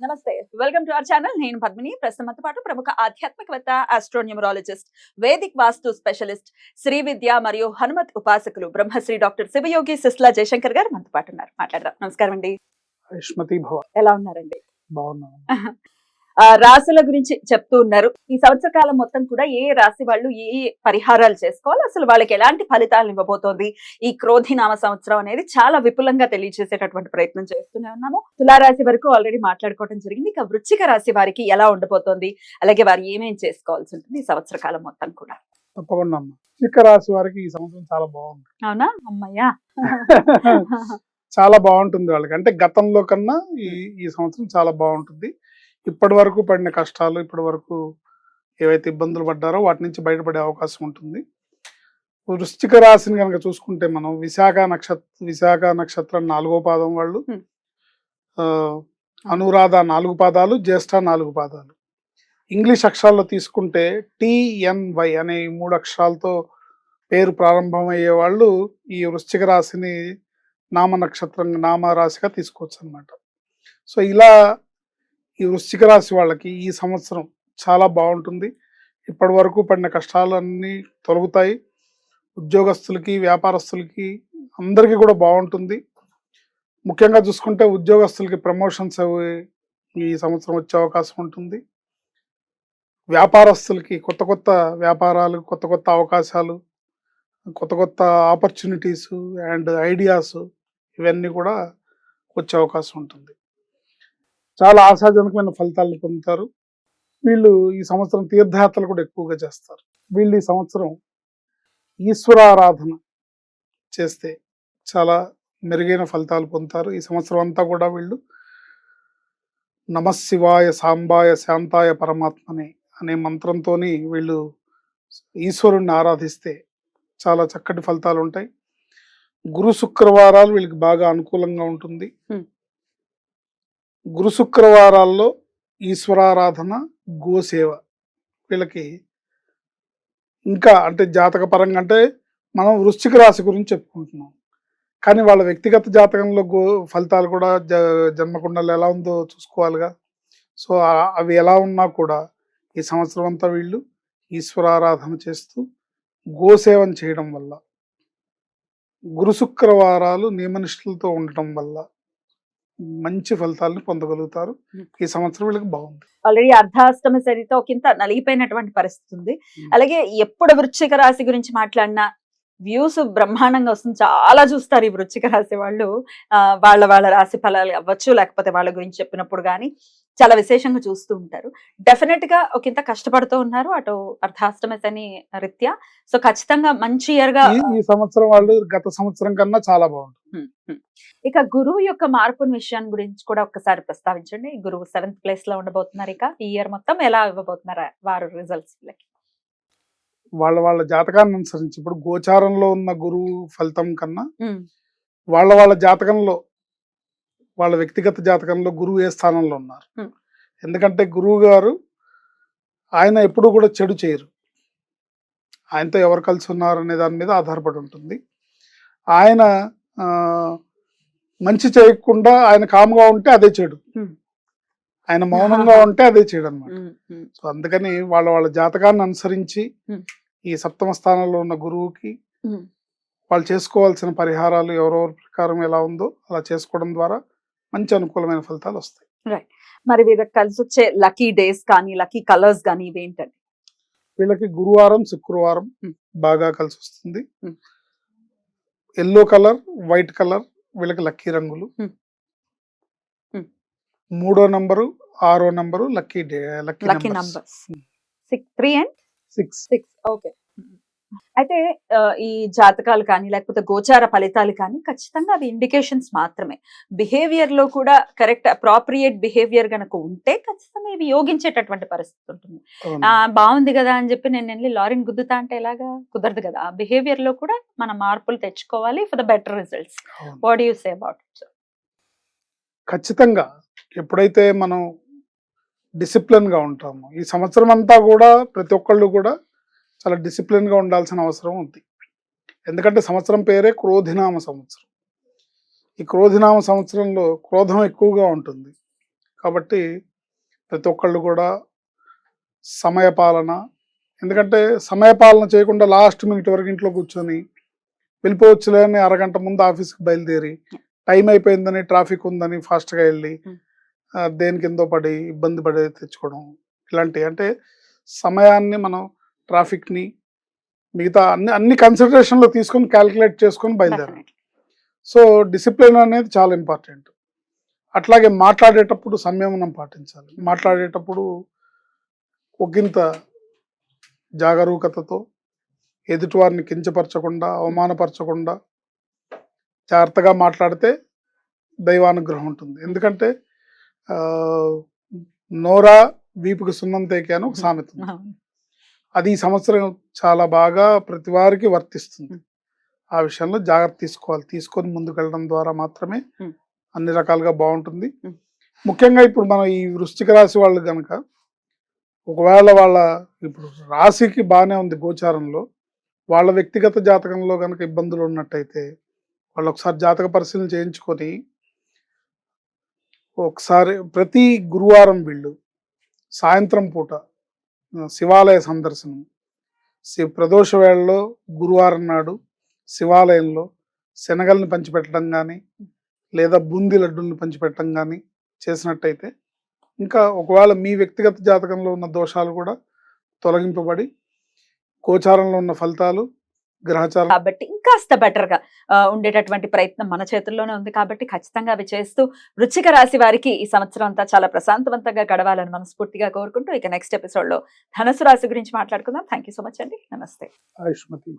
నమస్తే. Welcome to our channel నేను పద్మిని. ప్రస్తుతంతో పాటు ప్రముఖ ఆధ్యాత్మికవేత్త astronumerologist Vedic vastu specialist Shri Vidya మరియు హనుమత్ ఉపాసకులు బ్రహ్మశ్రీ డాక్టర్ శివయోగి సిస్లా జయశంకర్ గారు మనతో పాటు ఉన్నారు. మాట్లాడదాం. నమస్కారం అండి. ఎలా ఉన్నారండి? బాగున్నాను రాశుల గురించి చెప్తూ ఉన్నారు. ఈ సంవత్సర కాలం మొత్తం కూడా ఏ రాశి వాళ్ళు ఏ పరిహారాలు చేసుకోవాలి అసలు వాళ్ళకి ఎలాంటి ఫలితాలు ఇవ్వబోతోంది ఈ క్రోధి నామ సంవత్సరం అనేది చాలా విపులంగా తెలియజేసేటటువంటి ప్రయత్నం చేస్తూనే ఉన్నాము. తులారాశి వరకు ఆల్రెడీ మాట్లాడుకోవడం జరిగింది. ఇక వృశ్చిక రాశి వారికి ఎలా ఉండబోతోంది అలాగే వారు ఏమేం చేసుకోవాల్సి ఉంటుంది ఈ సంవత్సర కాలం మొత్తం కూడా? తప్పకుండా రాశి వారికి ఈ సంవత్సరం చాలా బాగుంది. అవునా? అమ్మయ్యా. చాలా బాగుంటుంది వాళ్ళకి. అంటే గతంలో కన్నా ఈ ఈ సంవత్సరం చాలా బాగుంటుంది. ఇప్పటి వరకు పడిన కష్టాలు ఇప్పటి వరకు ఏవైతే ఇబ్బందులు పడ్డారో వాటి నుంచి బయటపడే అవకాశం ఉంటుంది. వృశ్చిక రాశిని కనుక చూసుకుంటే మనం విశాఖ నక్షత్ర విశాఖ నక్షత్రం నాలుగో పాదం వాళ్ళు అనురాధ నాలుగు పాదాలు జ్యేష్ఠ నాలుగు పాదాలు. ఇంగ్లీష్ అక్షరాల్లో తీసుకుంటే టిఎన్వై అనే మూడు అక్షరాలతో పేరు ప్రారంభమయ్యే వాళ్ళు ఈ వృశ్చిక రాశిని నామ నక్షత్రం నామ రాశిగా తీసుకోవచ్చు అనమాట సో ఇలా ఈ వృశ్చిక రాశి వాళ్ళకి ఈ సంవత్సరం చాలా బాగుంటుంది. ఇప్పటి వరకు పడిన కష్టాలన్నీ తొలగుతాయి. ఉద్యోగస్తులకి వ్యాపారస్తులకి అందరికీ కూడా బాగుంటుంది. ముఖ్యంగా చూసుకుంటే ఉద్యోగస్తులకి ప్రమోషన్స్ అవి ఈ సంవత్సరం వచ్చే అవకాశం ఉంటుంది. వ్యాపారస్తులకి కొత్త కొత్త వ్యాపారాలు కొత్త కొత్త అవకాశాలు కొత్త కొత్త ఆపర్చునిటీస్ అండ్ ఐడియాస్ ఇవన్నీ కూడా వచ్చే అవకాశం ఉంటుంది. చాలా ఆశాజనకమైన ఫలితాలను పొందుతారు. వీళ్ళు ఈ సంవత్సరం తీర్థయాత్రలు కూడా ఎక్కువగా చేస్తారు. వీళ్ళు ఈ సంవత్సరం ఈశ్వరారాధన చేస్తే చాలా మెరుగైన ఫలితాలు పొందుతారు. ఈ సంవత్సరం అంతా కూడా వీళ్ళు నమశివాయ సాంబాయ శాంతాయ పరమాత్మనే అనే మంత్రంతోని వీళ్ళు ఈశ్వరుణ్ణి ఆరాధిస్తే చాలా చక్కటి ఫలితాలు ఉంటాయి. గురు శుక్రవారాలు వీళ్ళకి బాగా అనుకూలంగా ఉంటుంది. గురు శుక్రవారాల్లో ఈశ్వరారాధన గోసేవ వీళ్ళకి ఇంకా అంటే జాతక పరంగా అంటే మనం వృశ్చిక రాశి గురించి చెప్పుకుంటున్నాం. కానీ వాళ్ళ వ్యక్తిగత జాతకంలో గో ఫలితాలు కూడా జ జన్మకుండలు ఎలా ఉందో చూసుకోవాలిగా. సో అవి ఎలా ఉన్నా కూడా ఈ సంవత్సరం అంతా వీళ్ళు ఈశ్వరారాధన చేస్తూ గోసేవం చేయడం వల్ల గురు శుక్రవారాలు నియమనిష్ఠులతో ఉండటం వల్ల మంచి ఫలితాలను పొందగలుగుతారు. ఈ సంవత్సరం వీళ్ళకి బాగుంది. ఆల్రెడీ అర్ధాష్టమ శనితో కింద నలిగిపోయినటువంటి పరిస్థితి ఉంది. అలాగే ఎప్పుడు వృశ్చిక రాశి గురించి మాట్లాడినా వ్యూస్ బ్రహ్మాండంగా వస్తుంది. చాలా చూస్తారు ఈ వృశ్చిక రాశి వాళ్ళు. వాళ్ళ వాళ్ళ రాశి ఫలాలు అవ్వచ్చు లేకపోతే వాళ్ళ గురించి చెప్పినప్పుడు కానీ చాలా విశేషంగా చూస్తూ ఉంటారు. డెఫినెట్గా ఒక ఇంత కష్టపడుతూ ఉన్నారు. అటు అర్ధాష్టమ రీత్యా. సో ఖచ్చితంగా మంచి ఇయర్గా ఈ సంవత్సరం వాళ్ళు గత సంవత్సరం కన్నా చాలా బాగుంటుంది. ఇక గురువు యొక్క మార్పుని విషయాన్ని గురించి కూడా ఒక్కసారి ప్రస్తావించండి. గురువు సెవెంత్ ప్లేస్లో ఉండబోతున్నారు ఇక. ఈ ఇయర్ మొత్తం ఎలా ఇవ్వబోతున్నారు వారు రిజల్ట్స్ వాళ్ళ వాళ్ళ జాతకాన్ని అనుసరించి ఇప్పుడు గోచారంలో ఉన్న గురువు ఫలితం కన్నా వాళ్ళ వాళ్ళ జాతకంలో వాళ్ళ వ్యక్తిగత జాతకంలో గురువు ఏ స్థానంలో ఉన్నారు. ఎందుకంటే గురువు గారు ఆయన ఎప్పుడు కూడా చెడు చేయరు. ఆయనతో ఎవరు కలిసి ఉన్నారు అనే దాని మీద ఆధారపడి ఉంటుంది. ఆయన మంచి చేయకుండా ఆయన కామ్గా ఉంటే అదే చెడు. ఆయన మౌనంగా ఉంటే అదే చెడు అనమాట సో అందుకని వాళ్ళ వాళ్ళ జాతకాన్ని అనుసరించి. ఈ సప్తమ స్థానంలో ఉన్న గురువుకి వాళ్ళు చేసుకోవాల్సిన పరిహారాలు ఎవరెవరి ప్రకారం ఎలా ఉందో అలా చేసుకోవడం ద్వారా మంచి అనుకూలమైన ఫలితాలు వస్తాయి. మరి వీళ్ళకి కలిసి వచ్చే లక్కీ డేస్ కానీ లక్కీ కలర్స్ కానీ ఇవేంటండి వీళ్ళకి గురువారం శుక్రవారం Hmm. బాగా కలిసి వస్తుంది. ఎల్లో కలర్ వైట్ కలర్ వీళ్ళకి లక్కీ రంగులు. Hmm. Hmm. మూడో నంబరు ఆరో number lucky day lucky numbers six three and six six okay అయితే ఈ జాతకాలు కానీ లేకపోతే గోచార ఫలితాలు కానీ ఖచ్చితంగా అవి ఇండికేషన్స్ మాత్రమే. బిహేవియర్లో కూడా కరెక్ట్ అప్రాప్రియేట్ బిహేవియర్ గనక ఉంటే ఖచ్చితంగా ఇవి యోగించేటటువంటి పరిస్థితి ఉంటుంది. ఆ బాగుంది కదా అని చెప్పి నేను వెళ్ళి లారీని గుద్దుతా అంటే ఎలాగా? కుదరదు కదా. ఆ బిహేవియర్లో కూడా మనం మార్పులు తెచ్చుకోవాలి for the better results what you say about it ఖచ్చితంగా ఎప్పుడైతే మనం డిసిప్లిన్గా ఉంటామో ఈ సంవత్సరం అంతా కూడా ప్రతి ఒక్కళ్ళు కూడా చాలా డిసిప్లిన్గా ఉండాల్సిన అవసరం ఉంది. ఎందుకంటే సంవత్సరం పేరే క్రోధినామ సంవత్సరం. ఈ క్రోధినామ సంవత్సరంలో క్రోధం ఎక్కువగా ఉంటుంది. కాబట్టి ప్రతి ఒక్కళ్ళు కూడా సమయపాలన ఎందుకంటే సమయపాలన చేయకుండా లాస్ట్ మినిట్ వరకు ఇంట్లో కూర్చొని వెళ్ళిపోవచ్చులే అని అరగంట ముందు ఆఫీస్కి బయలుదేరి టైం అయిపోయిందని ట్రాఫిక్ ఉందని ఫాస్ట్గా వెళ్ళి దేని కిందో పడి ఇబ్బంది పడి తెచ్చుకోవడం ఇలాంటివి. అంటే సమయాన్ని మనం ట్రాఫిక్ని మిగతా అన్ని అన్ని కన్సిడరేషన్లో తీసుకొని క్యాలిక్యులేట్ చేసుకొని బయలుదేరాలి. Definitely. సో డిసిప్లిన్ అనేది చాలా ఇంపార్టెంట్. అట్లాగే మాట్లాడేటప్పుడు సంయమనం పాటించాలి. మాట్లాడేటప్పుడు ఒకంత జాగరూకతతో ఎదుటివారిని కించపరచకుండా అవమానపరచకుండా జాగ్రత్తగా మాట్లాడితే దైవానుగ్రహం ఉంటుంది. ఎందుకంటే నోరా వీపుకి సున్నం తేకే అని ఒక సామెత. అది ఈ సంవత్సరం చాలా బాగా ప్రతి వారికి వర్తిస్తుంది. ఆ విషయంలో జాగ్రత్త తీసుకోవాలి. తీసుకొని ముందుకు వెళ్ళడం ద్వారా మాత్రమే. అన్ని రకాలుగా బాగుంటుంది. ముఖ్యంగా ఇప్పుడు మనం ఈ వృశ్చిక రాశి వాళ్ళు కనుక ఒకవేళ వాళ్ళ ఇప్పుడు రాశికి బాగానే ఉంది గోచారంలో. వాళ్ళ వ్యక్తిగత జాతకంలో కనుక ఇబ్బందులు ఉన్నట్టయితే వాళ్ళు ఒకసారి జాతక పరిశీలన చేయించుకొని ఒకసారి ప్రతి గురువారం వీళ్ళు సాయంత్రం పూట శివాలయ సందర్శనం. శివ ప్రదోష వేళలో గురువారం నాడు శివాలయంలో శనగల్ని పంచిపెట్టడం కానీ లేదా బూందీ లడ్డుల్ని పంచిపెట్టడం కానీ చేసినట్టయితే ఇంకా ఒకవేళ మీ వ్యక్తిగత జాతకంలో ఉన్న దోషాలు కూడా తొలగింపబడి గోచారంలో ఉన్న ఫలితాలు గ్రహచారం. కాబట్టి ఇంకాస్త బెటర్గా ఉండేటటువంటి ప్రయత్నం మన చేతుల్లోనే ఉంది కాబట్టి ఖచ్చితంగా అవి చేస్తూ వృచ్చిక రాశి వారికి ఈ సంవత్సరం అంతా చాలా ప్రశాంతవంతంగా గడవాలని మనస్ఫూర్తిగా కోరుకుంటూ ఇక నెక్స్ట్ ఎపిసోడ్లో ధనుసు రాశి గురించి మాట్లాడుకుందాం. థ్యాంక్ యూ సో మచ్ అండి. నమస్తే.